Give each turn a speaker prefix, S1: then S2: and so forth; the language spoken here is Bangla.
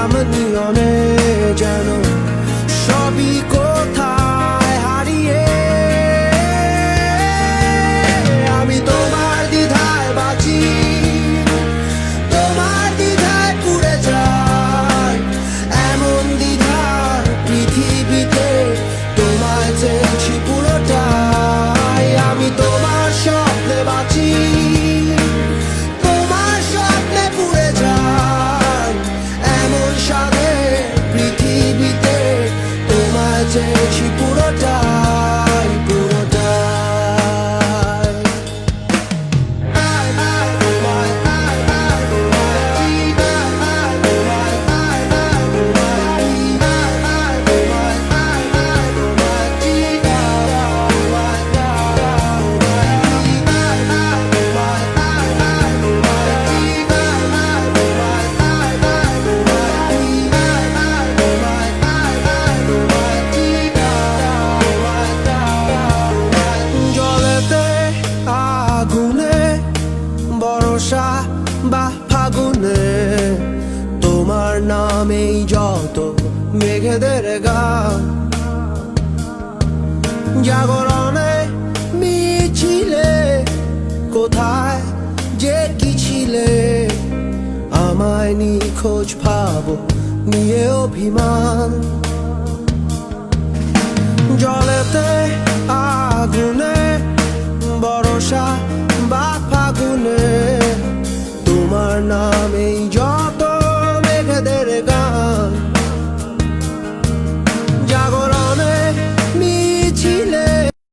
S1: harmony on it বা ফাগুনে, তোমার নামেই যত মেঘেদের গা। জাগরণে মিছিলে, কোথায় যে কি ছিলে, আমায় নিখোঁজ ভাব, নিয়ে অভিমান। are not